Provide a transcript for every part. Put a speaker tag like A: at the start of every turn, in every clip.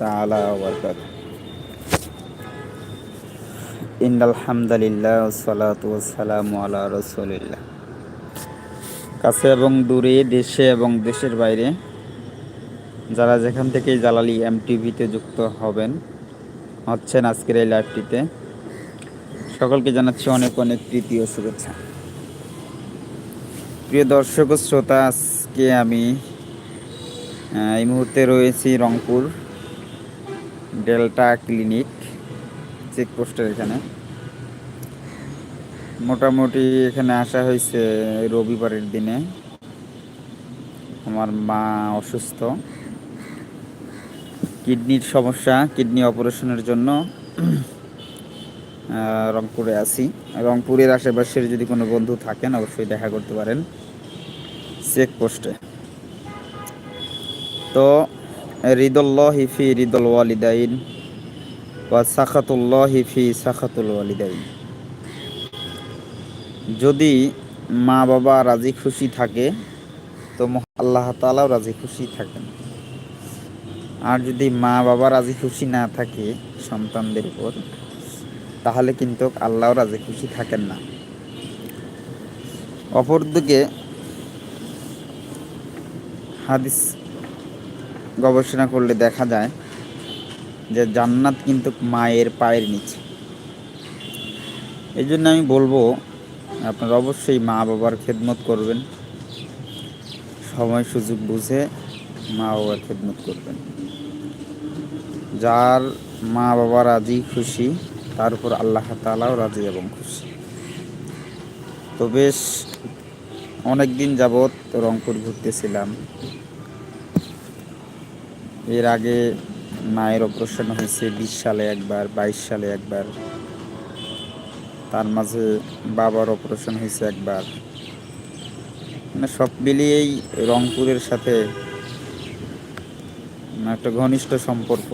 A: তালা ওবরকাত ইন্দ আলহামদুলিল্লাহ সালাত ওসালাম আলা রসুলিল্লাহ। কাছে এবং দূরে দেশে এবং দেশের বাইরে যারা যেখান থেকে জালালি এম টিভিতে যুক্ত হবেন, হচ্ছেন আজকের এই লাইভটিতে, সকলকে জানাচ্ছি অনেক অনেক তৃতীয় শুভেচ্ছা। প্রিয় দর্শক শ্রোতা, আজকে আমি এই মুহূর্তে রয়েছি রংপুর ডেল্টা ক্লিনিক চেকপোস্টের এখানে। মোটামুটি এখানে আসা হয়েছে রবিবারের দিনে। আমার মা অসুস্থ। কিডনির সমস্যা, কিডনি অপারেশনের জন্য রংপুরে আছি। রংপুরের আশেপাশের যদি কোনো বন্ধু থাকেন, অবশ্যই দেখা করতে পারেন। চেকপোস্টে। তো রিদুল্লাহি ফি রিদুল ওয়ালিদাইন ওয়া সাখাতুল্লাহি ফি সাখাতুল ওয়ালিদাইন। যদি মা বাবা রাজি খুশি থাকে, তো আল্লাহ তাআলাও রাজি খুশি থাকেন। আর যদি মা বাবা রাজি খুশি না থাকে সন্তানদের উপর, তাহলে কিন্তু আল্লাহও রাজি খুশি থাকেন না। অপরদিকে হাদিস গবেষণা করলে দেখা যায় যে জান্নাত কিন্তু মায়ের পায়ের নিচে। এই জন্য আমি বলব, আপনারা অবশ্যই মা বাবার খেদমত করবেন। সময় সুযোগ বুঝে মা বাবার খেদমত করবেন। যার মা বাবা রাজি খুশি, তার উপর আল্লাহ তালাও রাজি এবং খুশি। তো বেশ অনেক দিন যাবৎ রংপুর ঘুরতেছিলাম। এর আগে মায়ের অপারেশন হয়েছে বিশ সালে একবার, বাইশ সালে একবার। তার মাঝে বাবার অপারেশন হয়েছে একবার। মানে সব মিলিয়েই রংপুরের সাথে একটা ঘনিষ্ঠ সম্পর্ক।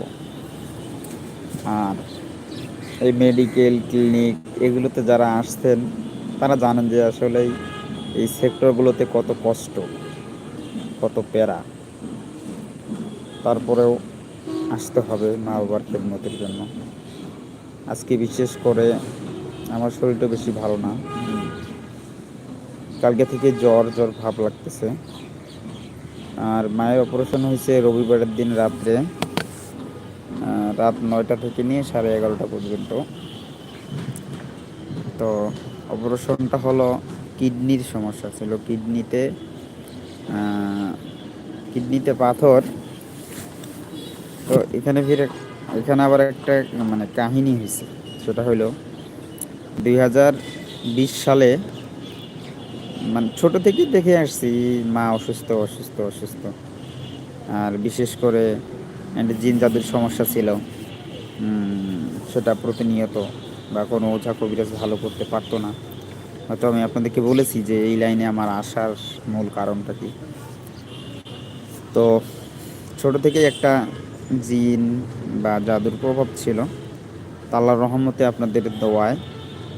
A: আর এই মেডিকেল ক্লিনিক এগুলোতে যারা আসতেন, তারা জানেন যে আসলে এই সেক্টরগুলোতে কত কষ্ট, কত প্যারা। তারপরেও আসতে হবে মা বাবার খেদমতের জন্য। আজকে বিশেষ করে আমার শরীরটা বেশি ভালো না। কালকে থেকে জ্বর জ্বর ভাব লাগতেছে। আর মায়ের অপারেশন হয়েছে রবিবারের দিন রাত্রে রাত নয়টা থেকে নিয়ে সাড়ে এগারোটা পর্যন্ত। তো অপারেশনটা হলো কিডনির সমস্যা ছিল। কিডনিতে কিডনিতে পাথর তো এখানে ফিরে এখানে আবার একটা মানে কাহিনী হয়েছে সেটা হলো দুই সালে মানে ছোট থেকেই দেখে আসছি, মা অসুস্থ অসুস্থ অসুস্থ। আর বিশেষ করে জিন জাদুর সমস্যা ছিল। সেটা প্রতিনিয়ত বা কোনো ওঝা কবিরাজ ভালো করতে পারতো না। হয়তো আমি আপনাদেরকে বলেছি যে এই লাইনে আমার আসার মূল কারণটা কি। তো ছোট থেকেই একটা জিন বা জাদুর প্রভাব ছিল তা আল্লাহর রহমতে আপনাদের দোয়ায়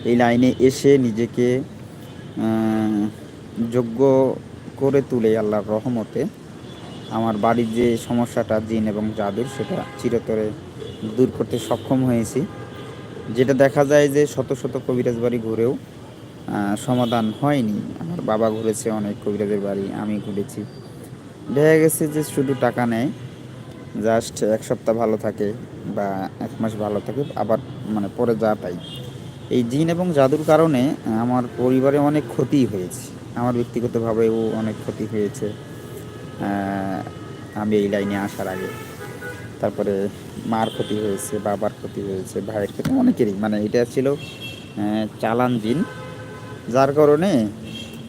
A: এই লাইনে এসে নিজেকে যোগ্য করে তুলে আল্লাহর রহমতে আমার বাড়ির যে সমস্যাটা জিন এবং জাদুর, সেটা চিরতরে দূর করতে সক্ষম হয়েছি। যেটা দেখা যায় যে শত শত কবিরাজ বাড়ি ঘুরেও সমাধান হয়নি। আমার বাবা ঘুরেছে অনেক কবিরাজের বাড়ি, আমি ঘুরেছি। দেখা গেছে যে শুধু টাকা নেয় জাস্ট এক সপ্তাহ ভালো থাকে বা এক মাস ভালো থাকে, আবার মানে পরে যা পাই। এই জিন এবং জাদুর কারণে আমার পরিবারে অনেক ক্ষতি হয়েছে। আমার ব্যক্তিগতভাবেও অনেক ক্ষতি হয়েছে। আমি এই লাইনে আসার আগে। তারপরে মার ক্ষতি হয়েছে, বাবার ক্ষতি হয়েছে, ভাইয়ের ক্ষতি, অনেকেরই। মানে এটা ছিল চালান জিন। যার কারণে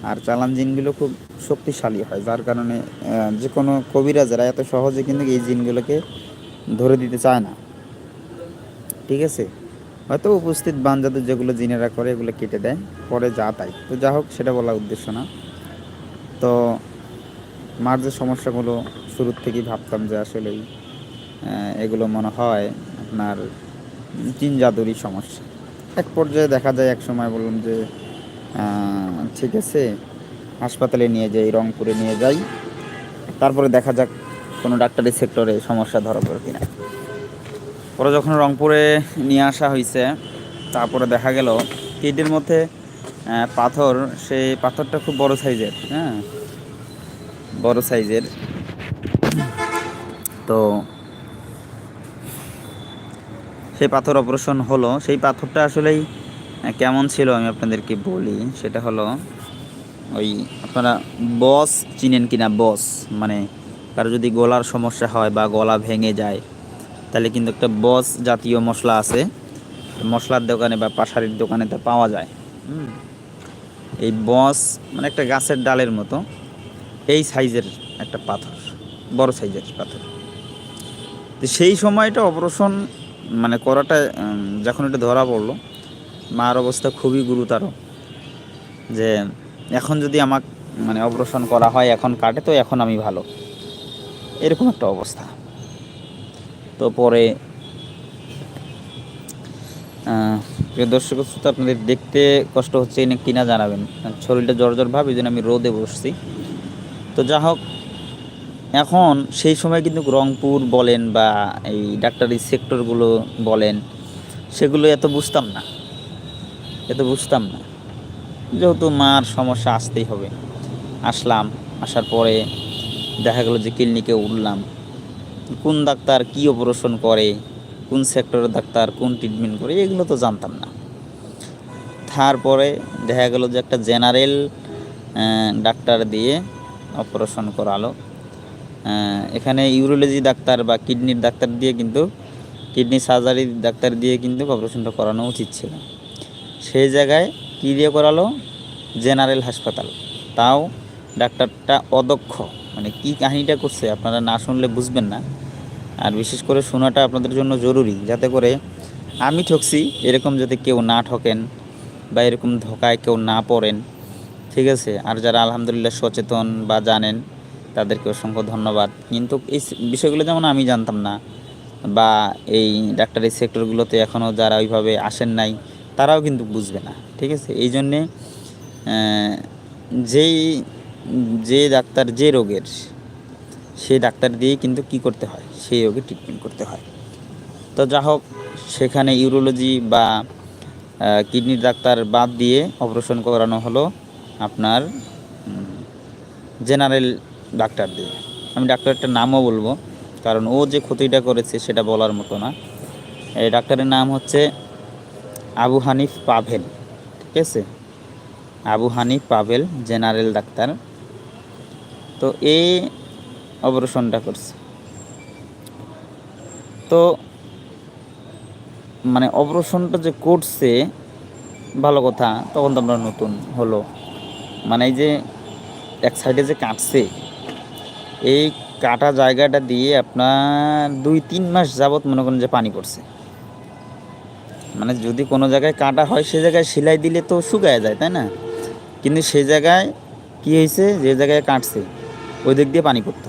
A: আর চালান জিনগুলো খুব শক্তিশালী হয় যার কারণে যে কোনো কবিরাজেরা এত সহজে কিন্তু এই জিনগুলোকে ধরে দিতে চায় না। ঠিক আছে? হয়তো উপস্থিত বানজাদু যেগুলো জিনেরা করে এগুলো কেটে দেয় পরে যা তাই। তো যা হোক সেটা বলা উদ্দেশ্য না। তো মার যে সমস্যাগুলো শুরুর থেকেই ভাবতাম যে আসলেই আহ, এগুলো মনে হয় আপনার জিন জাদুরই সমস্যা। এক পর্যায়ে দেখা যায় এক সময় বললাম যে ঠিক আছে, হাসপাতালে নিয়ে যাই, রংপুরে নিয়ে যাই। তারপরে দেখা যাক কোনো ডাক্তারি সেক্টরে সমস্যা ধরা পড়ে কিনা। পরে যখন রংপুরে নিয়ে আসা হয়েছে তারপরে দেখা গেল কিডনির মধ্যে পাথর, সেই পাথরটা খুব বড় সাইজের হ্যাঁ? বড় সাইজের। তো সেই পাথর অপারেশন হলো। সেই পাথরটা আসলেই কেমন ছিল আমি আপনাদেরকে বলি, সেটা হলো ওই আপনারা বস চিনেন কিনা বস মানে কারও যদি গলার সমস্যা হয় বা গলা ভেঙে যায়, তাহলে কিন্তু একটা বস জাতীয় মশলা আছে, মশলার দোকানে বা পাশারির দোকানে তা পাওয়া যায়। এই বস মানে একটা গাছের ডালের মতো, এই সাইজের একটা পাথর, বড় সাইজের পাথর। তো সেই সময়টা অপারেশন মানে করাটা যখন এটা ধরা পড়ল মার অবস্থা খুবই গুরুতর। যে এখন যদি আমাক মানে অপারেশন করা হয়, এখন কাটে, তো এখন আমি ভালো। এরকম একটা অবস্থা। তো পরে প্রিয় দর্শক, শ্রোতা, আপনাদের দেখতে কষ্ট হচ্ছে না কিনা জানাবেন। শরীরটা জ্বর ভাব, এই জন্য আমি রোদে বসছি। তো যা হোক, এখন সেই সময় কিন্তু রংপুর বলেন বা এই ডাক্তারি সেক্টরগুলো বলেন, সেগুলো এত বুঝতাম না। এত বুঝতাম না। যেহেতু মার সমস্যা আসতেই হবে। আসলাম, আসার পরে দেখা গেলো যে ক্লিনিকে উঠলাম। কোন ডাক্তার কি অপারেশন করে, কোন সেক্টরের ডাক্তার, কোন ট্রিটমেন্ট করে, এগুলো তো জানতাম না। তারপরে দেখা গেল যে একটা জেনারেল ডাক্তার দিয়ে অপারেশন করালো। এখানে ইউরোলজি ডাক্তার বা কিডনির ডাক্তার দিয়ে কিন্তু কিডনি সার্জারি ডাক্তার দিয়ে কিন্তু অপারেশনটা করানো উচিত ছিল। সেই জায়গায় কী দিয়ে করালো জেনারেল হাসপাতাল। তাও ডাক্তারটা অদক্ষ। মানে কি কাহিনীটা করছে আপনারা না শুনলে বুঝবেন না। আর বিশেষ করে শোনাটা আপনাদের জন্য জরুরি, যাতে করে আমি ঠকছি, এরকম যাতে কেউ না ঠকেন বা এরকম ধোকায় কেউ না পড়েন। ঠিক আছে? আর যারা আলহামদুলিল্লাহ সচেতন বা জানেন, তাদেরকে অসংখ্য ধন্যবাদ। কিন্তু এই বিষয়গুলো যেমন আমি জানতাম না, বা এই ডাক্তারি সেক্টরগুলোতে এখনও যারা ওইভাবে আসেন নাই তারাও কিন্তু বুঝবে না, ঠিক আছে? এই জন্যে যেই, যে ডাক্তার, যে রোগের সেই ডাক্তার দিয়েই কিন্তু কি করতে হয়? সেই রোগে ট্রিটমেন্ট করতে হয়। তো যা হোক, সেখানে ইউরোলজি বা কিডনির ডাক্তার বাদ দিয়ে অপারেশন করানো হলো আপনার জেনারেল ডাক্তার দিয়ে। আমি ডাক্তারটার নামও বলব, কারণ ও যে ক্ষতিটা করেছে সেটা বলার মতো না। এই ডাক্তারের নাম হচ্ছে আবু হানিফ পাভেল, ঠিক আছে? Abu Hanif Pavel, general doctor. তো এই অপারেশনটা করছে। তো মানে অপারেশনটা যে করছে, ভালো কথা, তখন তো আমরা নতুন হলো। মানে এই যে এক সাইডে যে কাটছে, এই কাটা জায়গাটা দিয়ে আপনার দুই তিন মাস যাবত মনে করেন যে পানি পড়ছে। মানে যদি কোনো জায়গায় কাটা হয়, সে জায়গায় সেলাই দিলে তো শুকায় যায়, তাই না? কিন্তু সে জায়গায় কি হয়েছে? যে জায়গায় কাটছে, ওই দিক দিয়ে পানি পড়তো।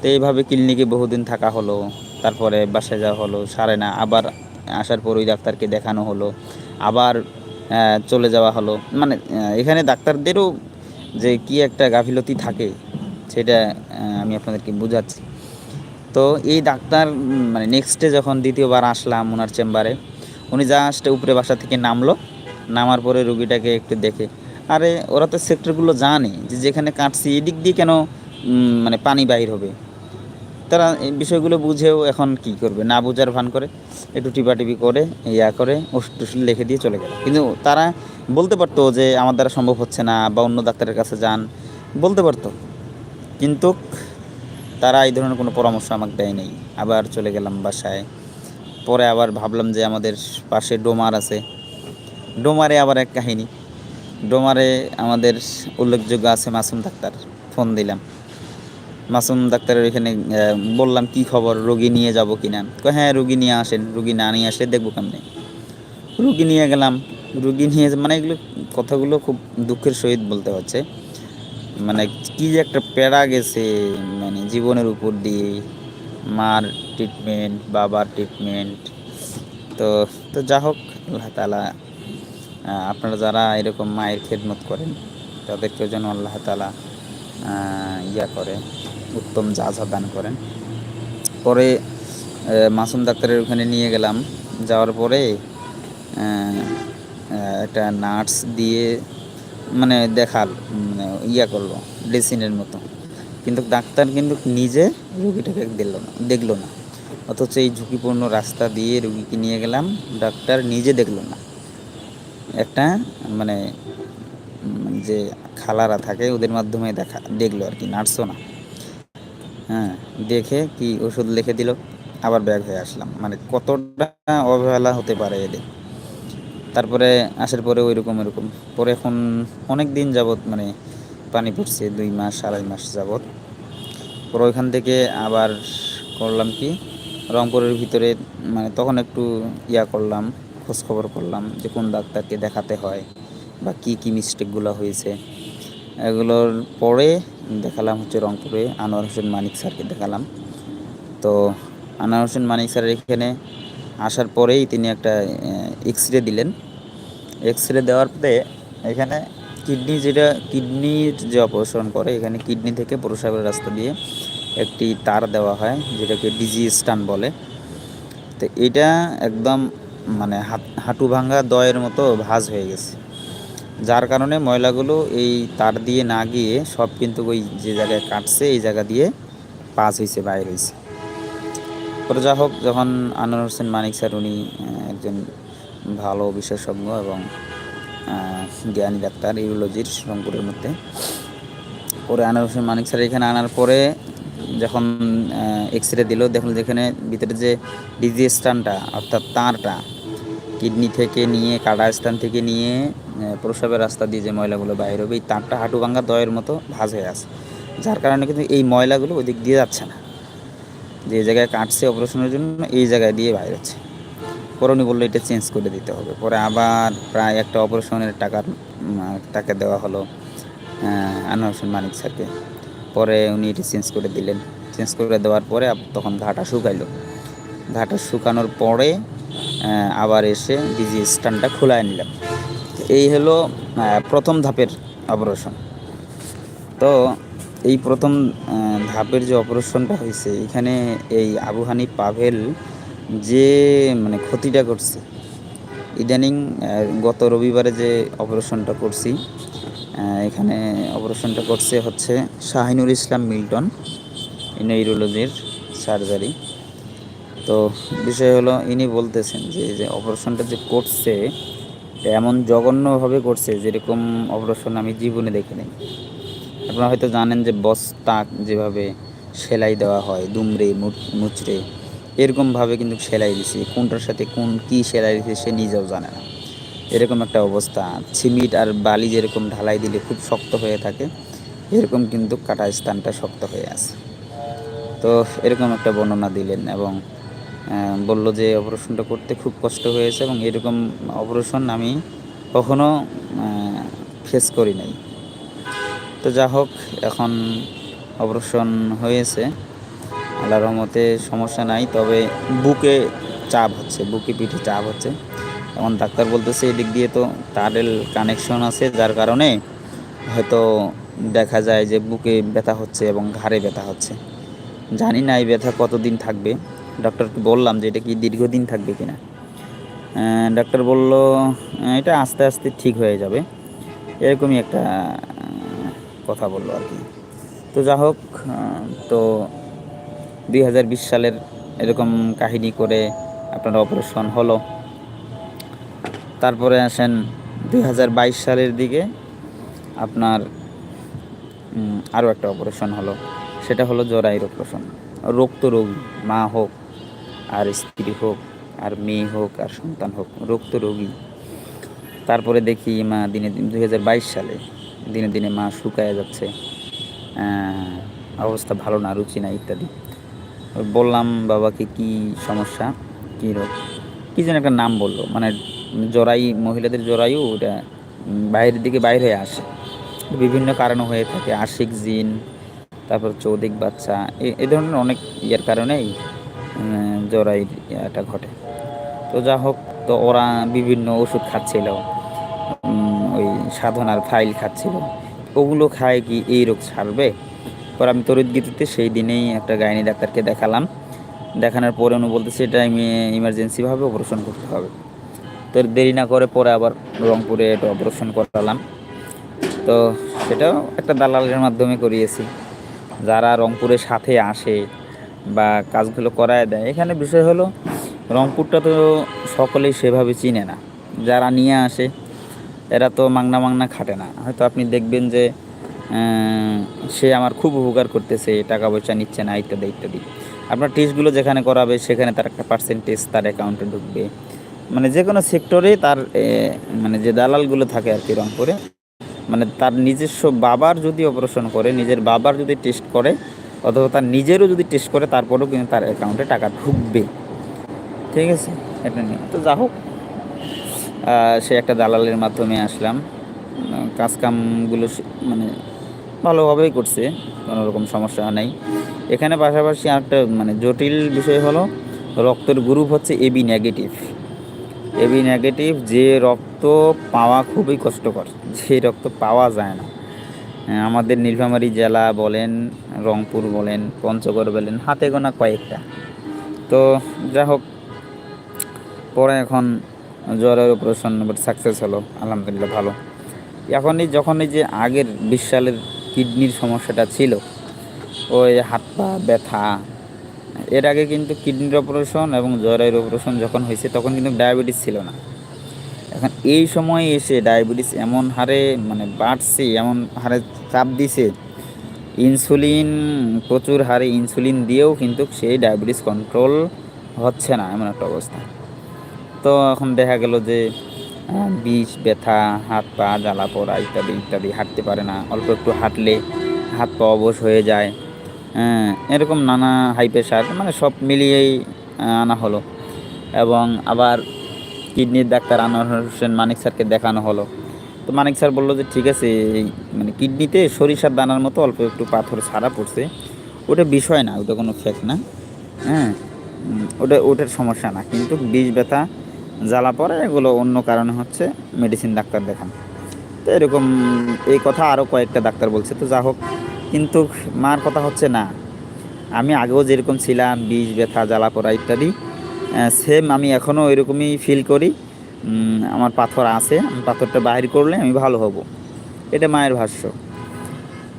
A: তো এইভাবে ক্লিনিকে বহুদিন থাকা হলো, তারপরে বাসায় যাওয়া হলো, সারে না, আবার আসার পর ওই ডাক্তারকে দেখানো হলো, আবার চলে যাওয়া হলো। মানে এখানে ডাক্তারদেরও যে কি একটা গাফিলতি থাকে, সেটা আমি আপনাদেরকে বোঝাচ্ছি। তো এই ডাক্তার মানে নেক্সটে যখন দ্বিতীয়বার আসলাম ওনার চেম্বারে, উনি জাস্ট উপরে বাসা থেকে নামলো, নামার পরে রুগীটাকে একটু দেখে। আরে, ওরা তো সেক্টরগুলো জানে যে যেখানে কাটছি এদিক দিয়ে কেন মানে পানি বাহির হবে। তারা এই বিষয়গুলো বুঝেও এখন কি করবে, না বোঝার ভান করে একটু টিপাটিপি করে, ইয়া করে, ওষুধ টষুধ লিখে দিয়ে চলে গেল। কিন্তু তারা বলতে পারতো যে আমার দ্বারা সম্ভব হচ্ছে না বা অন্য ডাক্তারের কাছে যান, বলতে পারতো। কিন্তু তারা এই ধরনের কোনো পরামর্শ আমাকে দেয় নেই। আবার চলে গেলাম বাসায়। পরে আবার ভাবলাম যে আমাদের পাশে ডোমার আছে। ডোমারে আবার এক কাহিনী। ডোমারে আমাদের উল্লেখযোগ্য আছে মাসুম ডাক্তার। ফোন দিলাম। মাসুম ডাক্তারের আহ, বললাম কি খবর? রোগী নিয়ে যাব কি না? হ্যাঁ রুগী নিয়ে আসেন। রুগী না নিয়ে আসলে দেখব কেমনে? রুগী নিয়ে গেলাম। রুগী নিয়ে মানে এগুলো কথাগুলো খুব দুঃখের সহিত বলতে হচ্ছে। মানে কি যে একটা প্যারা গেছে মানে জীবনের উপর দিয়ে, মার ট্রিটমেন্ট বাবার ট্রিটমেন্ট তো তো যা হোক, আল্লাহ তালা আপনারা যারা এরকম মায়ের খেদমত করেন, তাদেরকেও যেন আল্লাহ তালা ইয়া করে, উত্তম যা যা দান করেন। পরে মাসুম ডাক্তারের ওখানে নিয়ে গেলাম। যাওয়ার পরে একটা নার্স দিয়ে মানে দেখাল মানে ইয়া করল ড্রেসিনের মতো। কিন্তু ডাক্তার কিন্তু নিজে রুগীটাকে দিল না, দেখল না। অথচ এই ঝুঁকিপূর্ণ রাস্তা দিয়ে রুগীকে নিয়ে গেলাম, ডাক্তার নিজে দেখল না। একটা মানে যে খালারা থাকে, ওদের মাধ্যমে দেখা, দেখল আর কি, নার্সও না। হ্যাঁ দেখে কি ওষুধ লিখে দিল, আবার ব্যাগ হয়ে আসলাম। মানে কতটা অবহেলা হতে পারে এদের। তারপরে আসার পরে ওই রকম এরকম পরে এখন অনেক দিন যাবৎ মানে পানি পড়ছে, দুই মাস, আড়াই মাস যাবৎ। পরে ওইখান থেকে আবার করলাম কি, রংপুরের ভিতরে মানে তখন একটু ইয়া করলাম, খোঁজখবর করলাম যে কোন ডাক্তারকে দেখাতে হয় বা কি কি মিস্টেকগুলো হয়েছে। এগুলোর পরে দেখালাম হচ্ছে রংপুরে আনোয়ার হোসেন মানিক স্যারকে দেখালাম। তো আনোয়ার হোসেন মানিক স্যারের এখানে আসার পরেই তিনি একটা এক্স রে দিলেন। এক্স রে দেওয়ার পরে এখানে কিডনি যেটা কিডনির যে অপারেশন করে, এখানে কিডনি থেকে প্রসাবের রাস্তা দিয়ে একটি তার দেওয়া হয়, যেটাকে ডিজি স্টান বলে। তো এটা একদম মানে হাঁটু ভাঙ্গা দয়ের মতো ভাজ হয়ে গেছে। যার কারণে ময়লাগুলো এই তার দিয়ে না গিয়ে সব কিন্তু ওই যে জায়গায় কাটছে, এই জায়গা দিয়ে পাস হয়েছে, বাইর হয়েছে। পরে যা হোক, যখন আনোয়ার হোসেন মানিক স্যার উনি একজন ভালো বিশেষজ্ঞ এবং জ্ঞানী ডাক্তার, ইউরোলজির রংপুরের মধ্যে পরে আনোয়ার হোসেন মানিক স্যার এখানে আনার পরে যখন এক্স রে দিল দেখুন যেখানে ভিতরে যে ডিজি স্টানটা অর্থাৎ তাঁরটা, কিডনি থেকে নিয়ে কাটা স্থান থেকে নিয়ে প্রসাবের রাস্তা দিয়ে যে ময়লাগুলো বাইর হবে, এই তাঁরটা হাঁটু ভাঙ্গা দয়ের মতো ভাজ হয়ে আছে। যার কারণে কিন্তু এই ময়লাগুলো ওই দিক দিয়ে যাচ্ছে না। যে জায়গায় কাটছে অপারেশনের জন্য, এই জায়গায় দিয়ে বাইর হচ্ছে। পরে উনি বলল এটা চেঞ্জ করে দিতে হবে। পরে আবার প্রায় একটা অপারেশনের টাকার টাকা দেওয়া হলো আনোয়ার মানিক স্যারকে। পরে উনি এটি চেঞ্জ করে দিলেন। চেঞ্জ করে দেওয়ার পরে তখন ঘাটা শুকাইলো। ঘাটা শুকানোর পরে আবার এসে ডিজি স্ট্যান্ডটা খোলায় নিলাম এই হলো প্রথম ধাপের অপারেশন তো এই প্রথম ধাপের যে অপারেশনটা হয়েছে, এখানে এই আবু হানি পাভেল যে মানে ক্ষতিটা করছে, ইদানিং গত রবিবারে যে অপারেশনটা করছি এখানে অপারেশনটা করছে হচ্ছে শাহিনুর ইসলাম মিল্টন নিউরোলজির সার্জারি তো বিষয় হলো, ইনি বলতেছেন যে যে অপারেশনটা যে করছে এমন জঘন্যভাবে করছে, যেরকম অপারেশন আমি জীবনে দেখি নাই আপনারা হয়তো জানেন যে বস্তা যেভাবে সেলাই দেওয়া হয়, দুমড়ে মুচড়ে, এরকমভাবে কিন্তু সেলাই দিছে। কোনটার সাথে কোন কি সেলাই দিছে সে নিজেও জানে না। এরকম একটা অবস্থা। সিমিট আর বালি যেরকম ঢালাই দিলে খুব শক্ত হয়ে থাকে, এরকম কিন্তু কাটা স্থানটা শক্ত হয়ে আছে। তো এরকম একটা বর্ণনা দিলেন এবং বলল যে অপারেশনটা করতে খুব কষ্ট হয়েছে এবং এরকম অপারেশন আমি কখনো ফেস করি নাই। তো যা হোক, এখন অপারেশন হয়েছে। আল্লাহ রহমতে সমস্যা নাই, তবে বুকে চাপ হচ্ছে, বুকে পিঠে চাপ হচ্ছে। এখন ডাক্তার বলতেছে, এদিক দিয়ে তো তারের কানেকশন আছে, যার কারণে হয়তো দেখা যায় যে বুকে ব্যথা হচ্ছে এবং ঘাড়ে ব্যথা হচ্ছে। জানি না এই ব্যথা কতদিন থাকবে। ডক্টরকে বললাম যে এটা কি দীর্ঘদিন থাকবে কিনা। ডাক্তার বলল এটা আস্তে আস্তে ঠিক হয়ে যাবে। এরকমই একটা কথা বলল আর কি। তো যা হোক তো দুই হাজার বিশ সালের এরকম কাহিনী করে আপনার অপারেশন হলো। তারপরে আসেন দুই হাজার বাইশ সালের দিকে আপনার আরও একটা অপারেশন হলো। সেটা হলো জরাইর অপারেশন রোগ তো রোগী, মা হোক, আর স্ত্রী হোক, আর মেয়ে হোক, আর সন্তান হোক রোগ তো রোগী। তারপরে দেখি মা দিনে দিন দুই হাজার বাইশ সালে দিনে দিনে মা শুকায় যাচ্ছে। অবস্থা ভালো না, রুচি না ইত্যাদি। বললাম, বাবাকে কি সমস্যা? কী রোগ? কী যেন একটা নাম বলল মানে জরাই মহিলাদের জরায়ু, ওটা বাইরের দিকে বাইরে হয়ে আসে। বিভিন্ন কারণে হয়ে থাকে, আশিক জিন, তারপর চৌদিক বাচ্চা, এ ধরনের অনেক ইয়ের কারণেই জরাই এটা ঘটে। তো যা হোক তো ওরা বিভিন্ন ওষুধ খাচ্ছিল। সাধনার ফাইল খাচ্ছিল। ওগুলো খায় কি এই রোগ ছাড়বে? পর আমি তরিত গীতিতে সেই দিনেই একটা গাইনি ডাক্তারকে দেখালাম। দেখানোর পরে উনি বলতেছে, এটা আমি ইমার্জেন্সিভাবে অপারেশন করতে হবে। তো দেরি না করে পরে আবার রংপুরে এটা অপারেশন করালাম। তো সেটাও একটা দালালের মাধ্যমে করিয়েছি। যারা রংপুরের সাথে আসে বা কাজগুলো করায় দেয়, এখানে বিষয় হলো রংপুরটা তো সকলেই সেভাবে চিনে না। যারা নিয়ে আসে এরা তো মাংনা মাংনা খাটে না। হয়তো আপনি দেখবেন যে সে আমার খুব উপকার করতেছে, টাকা পয়সা নিচ্ছে না, ইত্যাদি ইত্যাদি। আপনার টেস্টগুলো যেখানে করাবে, সেখানে তার একটা পার্সেন্টেজ তার অ্যাকাউন্টে ঢুকবে। মানে যে কোনো সেক্টরে তার মানে যে দালালগুলো থাকে আর কি রংপুরে মানে তার নিজস্ব বাবার যদি অপারেশন করে, নিজের বাবার যদি টেস্ট করে, অথবা তার নিজেরও যদি টেস্ট করে, তারপরেও কিন্তু তার অ্যাকাউন্টে টাকা ঢুকবে। ঠিক আছে? এটা নিয়ে। তো যা হোক সে একটা দালালের মাধ্যমে আসলাম। কাজকামগুলো মানে ভালোভাবেই করছে কোনো রকম সমস্যা নেই। এখানে পাশাপাশি একটা মানে জটিল বিষয় হলো, রক্তের গ্রুপ হচ্ছে এবি নেগেটিভ এবি নেগেটিভ যে রক্ত পাওয়া খুবই কষ্টকর, যে রক্ত পাওয়া যায় না। আমাদের নীলফামারী জেলা বলেন, রংপুর বলেন, পঞ্চগড় বলেন, হাতে গোনা কয়েকটা। তো যাই হোক, পরে এখন জ্বরের অপারেশন বাট সাকসেস হলো, আলহামদুলিল্লাহ ভালো। এখনই যখন এই যে আগের বিশ সালের কিডনির সমস্যাটা ছিল, ওই হাত পা ব্যথা, এর আগে কিন্তু কিডনির অপারেশন এবং জ্বরের অপারেশন যখন হয়েছে, তখন কিন্তু ডায়াবেটিস ছিল না। এখন এই সময়ে এসে ডায়াবেটিস এমন হারে মানে বাড়ছে, এমন হারে চাপ দিছে ইনসুলিন প্রচুর হারে ইনসুলিন দিয়েও কিন্তু সেই ডায়াবেটিস কন্ট্রোল হচ্ছে না, এমন একটা অবস্থা। তো এখন দেখা গেল যে বিষ ব্যথা হাত পা জ্বালা পোড়া ইত্যাদি ইত্যাদি হাঁটতে পারে না। অল্প একটু হাঁটলে হাত পা অবশ হয়ে যায়। হ্যাঁ, এরকম নানা হাই প্রেশার মানে সব মিলিয়েই আনা হলো। এবং আবার কিডনির ডাক্তার আনোয়ার হোসেন মানিক স্যারকে দেখানো হলো। তো মানিক স্যার বলল যে ঠিক আছে এই মানে কিডনিতে সরিষার দানার মতো অল্প একটু পাথর ছাড়া পড়ছে। ওটা বিষয় না ওটা কোনো ফেক না। হ্যাঁ ওটা ওটার সমস্যা না। কিন্তু বিষ ব্যথা জ্বালা পড়ে, এগুলো অন্য কারণে হচ্ছে মেডিসিন ডাক্তার দেখান। তো এরকম এই কথা আরও কয়েকটা ডাক্তার বলছে, তো যা হোক। কিন্তু মার কথা হচ্ছে না। আমি আগেও যেরকম ছিলাম, বিষ, ব্যথা, জ্বালা পোড়া ইত্যাদি সেম আমি এখনও এরকমই ফিল করি। আমার পাথর আছে, আমি পাথরটা বাহির করলে আমি ভালো হব। এটা মায়ের ভাষ্য।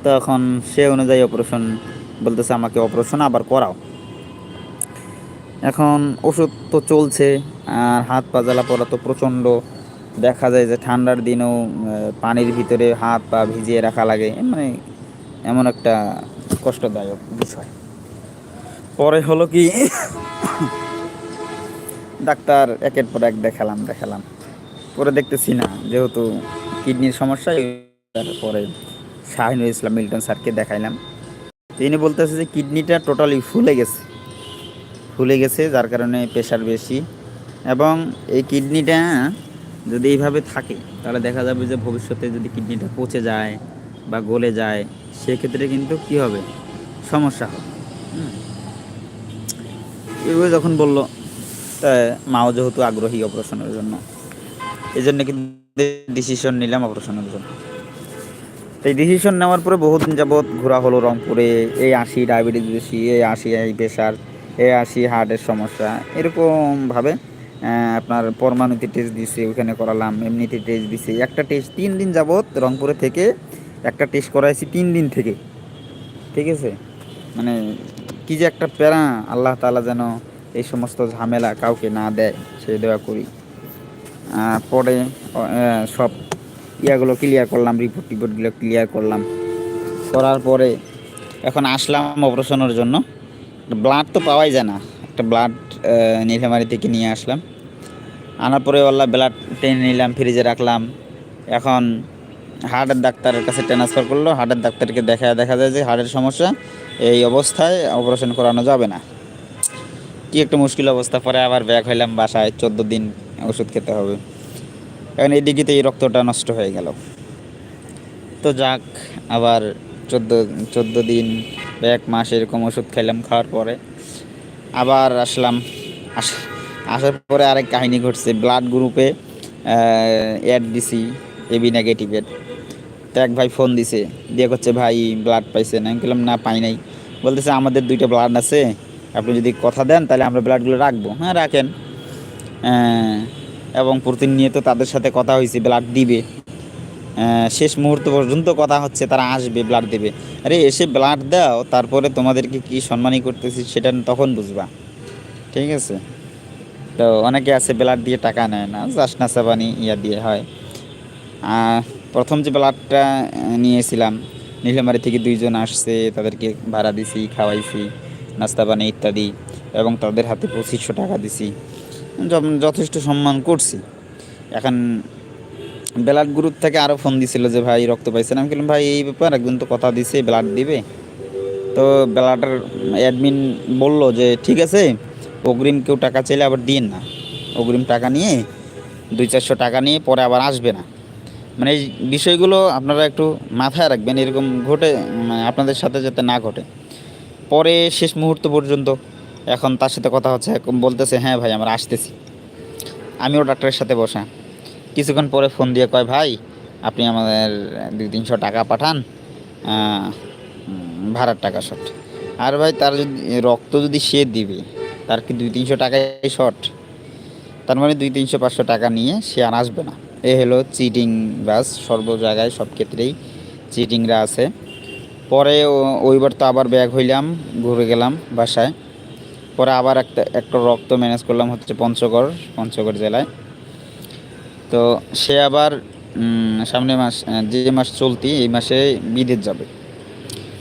A: তো এখন সে অনুযায়ী অপারেশন বলতেছে, আমাকে অপারেশন আবার করাও। এখন ওষুধ তো চলছে, আর হাত পা জ্বালা পড়া তো প্রচণ্ড। দেখা যায় যে ঠান্ডার দিনেও পানির ভিতরে হাত পা ভিজিয়ে রাখা লাগে মানে এমন একটা কষ্টদায়ক বিষয়। পরে হলো কি, ডাক্তার একের পর এক দেখালাম দেখালাম। পরে দেখতেছি না, যেহেতু কিডনির সমস্যা তারপরে শাহিনুর ইসলাম মিল্টন স্যারকে দেখাইলাম। তিনি বলতেছে যে কিডনিটা টোটালি ফুলে গেছে। ফুলে গেছে, যার কারণে প্রেশার বেশি। এবং এই কিডনিটা যদি এইভাবে থাকে, তাহলে দেখা যাবে যে ভবিষ্যতে যদি কিডনিটা পচে যায় বা গলে যায়, সেক্ষেত্রে কিন্তু কি হবে? সমস্যা হবে। এভাবে যখন বলল মাও যেহেতু আগ্রহী অপারেশনের জন্য এই জন্য কিন্তু ডিসিশন নিলাম অপারেশনের জন্য। এই ডিসিশন নেওয়ার পরে বহুদিন যাবৎ ঘোরা হলো রংপুরে, এই আসি ডায়াবেটিস বেশি, এই আসি এই প্রেশার এই আসি হার্টের সমস্যা এরকমভাবে আপনার পরমাণুতে টেস্ট দিছে, ওখানে করালাম, এমনিতে টেস্ট দিছে। একটা টেস্ট তিন দিন যাবৎ রংপুরে থেকে, একটা টেস্ট করাইছি তিন দিন থেকে। ঠিক আছে? মানে কি যে একটা প্যারা, আল্লাহ তাআলা যেন এই সমস্ত ঝামেলা কাউকে না দেয় সে দেওয়া করি। পরে সব ইয়াগুলো ক্লিয়ার করলাম রিপোর্ট টিপোর্টগুলো ক্লিয়ার করলাম। করার পরে, এখন আসলাম অপারেশনের জন্য। ব্লাড তো পাওয়াই যায় না। একটা ব্লাড নীলফামারি থেকে নিয়ে আসলাম। আনার পরে আল্লাহ ব্লাড টেনে নিলাম ফ্রিজে রাখলাম। এখন হার্টের ডাক্তারের কাছে ট্রান্সফার করল। হার্টের ডাক্তারকে দেখা দেখা যায় যে হার্টের সমস্যা। এই অবস্থায় অপারেশন করানো যাবে না। কি একটা মুশকিল অবস্থা। পরে আবার ব্যাক হইলাম বাসায়। চোদ্দ দিন ওষুধ খেতে হবে। এখন এই দিকে এই রক্তটা নষ্ট হয়ে গেল। তো যাক, আবার চোদ্দ চোদ্দ দিন এক মাস এরকম ওষুধ খেলাম খাওয়ার পরে আবার আসলাম। আস- আসার পরে আরেক কাহিনী ঘটছে। ব্লাড গ্রুপে অ্যাড দিছি এবি নেগেটিভের তো এক ভাই ফোন দিছে, দিয়ে করছে ভাই ব্লাড পাইছেন আমি বললাম না, পাই নাই। বলতেছে, আমাদের দুইটা ব্লাড আছে। আপনি যদি কথা দেন, তাহলে আমরা ব্লাডগুলো রাখব। হ্যাঁ রাখেন। এবং প্রতিনিয়ত তাদের সাথে কথা হয়েছে ব্লাড দিবে। শেষ মুহূর্ত পর্যন্ত কথা হচ্ছে, তারা আসবে ব্লাড দেবে। আরে, এসে ব্লাড দাও, তারপরে তোমাদেরকে কি সম্মানই করতেছি সেটা তখন বুঝবা। ঠিক আছে? তো অনেকে আছে ব্লাড দিয়ে টাকা নেয় না জাস্ট নাচাবানি ইয়া দিয়ে হয়। প্রথম যে ব্লাডটা নিয়েছিলাম নীলমারি থেকে দুইজন আসছে, তাদেরকে ভাড়া দিছি, খাওয়াইছি, নাস্তা পানি ইত্যাদি, এবং তাদের হাতে পঁচিশশো টাকা দিছি। যথেষ্ট সম্মান করছি। এখন ব্লাড গ্রুপ থেকে আরও ফোন দিছিল যে, ভাই, রক্ত পাইছেন। আমি বললাম ভাই, এই ব্যাপার একজন তো কথা দিছে, ব্লাড দিবে। তো ব্লাডের অ্যাডমিন বলল যে, ঠিক আছে, অগ্রিম কেউ টাকা চাইলে আবার দিন না। অগ্রিম টাকা নিয়ে দুই চারশো টাকা নিয়ে পরে আবার আসবে না। মানে এই বিষয়গুলো আপনারা একটু মাথায় রাখবেন, এরকম ঘটে মানে আপনাদের সাথে যাতে না ঘটে। পরে শেষ মুহূর্ত পর্যন্ত এখন তার সাথে কথা হচ্ছে, বলতেছে হ্যাঁ ভাই, আমরা আসতেছি। আমিও ডাক্তারের সাথে বসা। কিছুক্ষণ পরে ফোন দিয়ে কয়, ভাই, আপনি আমাদের দুই তিনশো টাকা পাঠান ভাড়ার টাকা শর্ট। আর ভাই, তার যদি, রক্ত যদি সে দিবে, তার কি দুই তিনশো টাকাই শর্ট? তার মানে দুই তিনশো পাঁচশো টাকা নিয়ে সে আর আসবে না। এ হলো চিটিং বাস সর্ব জায়গায় সব ক্ষেত্রেই চিটিংরা আছে। পরে ওইবার তো আবার ব্যাগ হইলাম, ঘুরে গেলাম বাসায়। পরে আবার একটা একটা রক্ত ম্যানেজ করলাম হচ্ছে পঞ্চগড় পঞ্চগড় জেলায়। তো সে আবার সামনে মাস যে মাস চলতি, এই মাসে বিদেশ যাবে।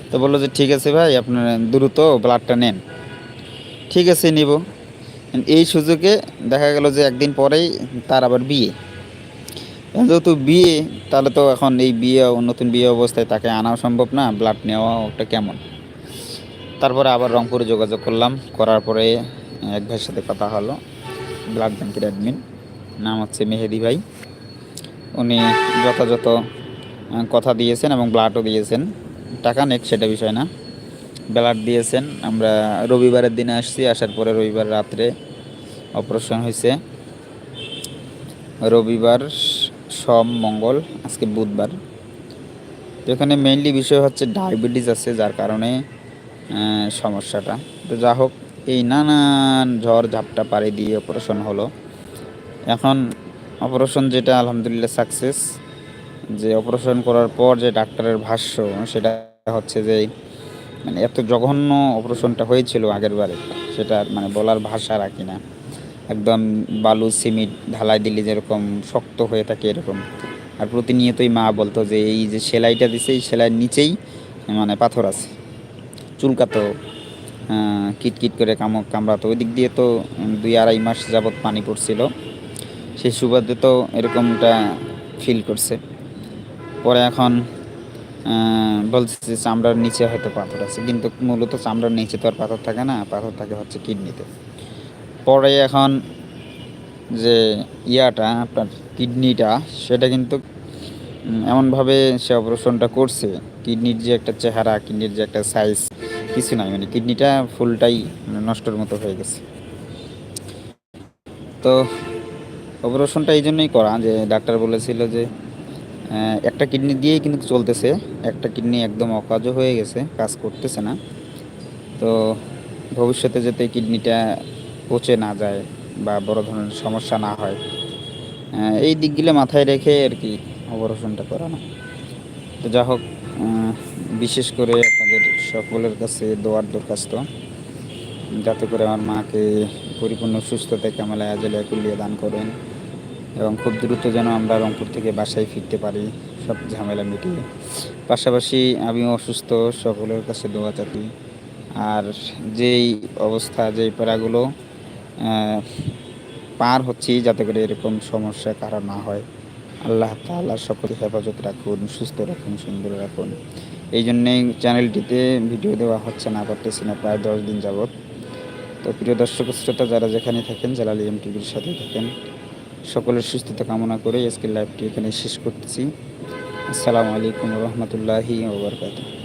A: তো বলল যে, ঠিক আছে ভাই, আপনার দ্রুত ব্লাডটা নেন। ঠিক আছে, নিব। এই সুযোগে দেখা গেল যে, একদিন পরেই তার আবার বিয়ে। যেহেতু বিয়ে, তাহলে তো এখন এই বিয়ে, নতুন বিয়ে অবস্থায় তাকে আনাও সম্ভব না ব্লাড নেওয়া ওটা কেমন? তারপরে আবার রংপুরে যোগাযোগ করলাম, করার পরে এক ভাইয়ের সাথে কথা হলো ব্লাড ব্যাংকের অ্যাডমিন নাম হচ্ছে মেহেদি ভাই। উনি যথাযথ কথা দিয়েছেন এবং ব্লাডও দিয়েছেন। টাকা নেক সেটা বিষয় না। ব্লাড দিয়েছেন। আমরা রবিবারের দিনে আসছি, আসার পরে রবিবার রাত্রে অপারেশন হয়েছে। রবিবার, সোম, মঙ্গল, আজকে বুধবার। তো এখানে মেইনলি বিষয় হচ্ছে ডায়াবেটিস আছে, যার কারণে সমস্যাটা। তো যা হোক, এই নানান ঝড় ঝাপটা পাড়ি দিয়ে অপারেশন হলো। এখন অপারেশন যেটা আলহামদুলিল্লাহ সাকসেস যে অপারেশন করার পর যে ডাক্তারের ভাষ্য, সেটা হচ্ছে যে মানে এত জঘন্য অপারেশনটা হয়েছিল আগের বারে, সেটা মানে বলার ভাষা রাখি না। একদম বালু, সিমেন্ট, ঢালাই দিলে যেরকম শক্ত হয়ে থাকে এরকম। আর প্রতিনিয়তই মা বলতো যে, এই যে সেলাইটা দিছে, এই সেলাইয়ের নিচেই মানে পাথর আছে। চুলকাতো কিটকিট করে কামড় কামড়াতো। ওই দিক দিয়ে তো দুই আড়াই মাস যাবৎ পানি পড়ছিল। সেই সুবাদে তো এরকমটা ফিল করছে। পরে এখন বলছে যে চামড়ার নিচে হয়তো পাথর আছে, কিন্তু মূলত চামড়ার নিচে তো আর পাথর থাকে না, পাথর থাকে হচ্ছে কিডনিতে। পরে এখন যে ইয়াটা, আপনার কিডনিটা, সেটা কিন্তু এমনভাবে সে অপারেশনটা করছে, কিডনির যে একটা চেহারা, কিডনির যে একটা সাইজ কিছু নাই মানে কিডনিটা ফুলটাই নষ্টর মতো হয়ে গেছে। তো অপারেশনটা এই জন্যই করা যে ডাক্তার বলেছিল যে একটা কিডনি দিয়েই কিন্তু চলতেছে। একটা কিডনি একদম অকাজ হয়ে গেছে, কাজ করতেছে না। তো ভবিষ্যতে যাতে কিডনিটা পচে না যায় বা বড় ধরনের সমস্যা না হয় এই দিকগুলো মাথায় রেখে আর কি অপারেশনটা করানো তো যা হোক বিশেষ করে আপনাদের সকলের কাছে দোয়ার দরখাস্ত, যাতে করে আমার মাকে পরিপূর্ণ সুস্থতা কামালায় আজলে কুলিয়ে দান করেন। এবং খুব দ্রুত যেন আমরা রংপুর থেকে বাসায় ফিরতে পারি, সব ঝামেলা মিটিয়ে। পাশাপাশি আমিও অসুস্থ, সকলের কাছে দোয়া চাই আর যেই অবস্থা, যেই প্যারাগুলো পার হচ্ছি যাতে করে এরকম সমস্যা কারও না হয়, আল্লাহ তাআলা সকলে হেফাজত রাখুন, সুস্থ রাখুন, সুন্দর রাখুন। এই জন্যেই চ্যানেলটিতে ভিডিও দেওয়া হচ্ছে না পারতেছি না, প্রায় দশ দিন যাবৎ। তো প্রিয় দর্শক, শ্রোতা যারা যেখানে থাকেন, জালালি এম টিভির সাথে থাকেন। সকলের সুস্থতা কামনা করে আজকের লাইভটি এখানে শেষ করতেছি। আসসালামু আলাইকুম রহমতুল্লাহি ওবরকাতুহ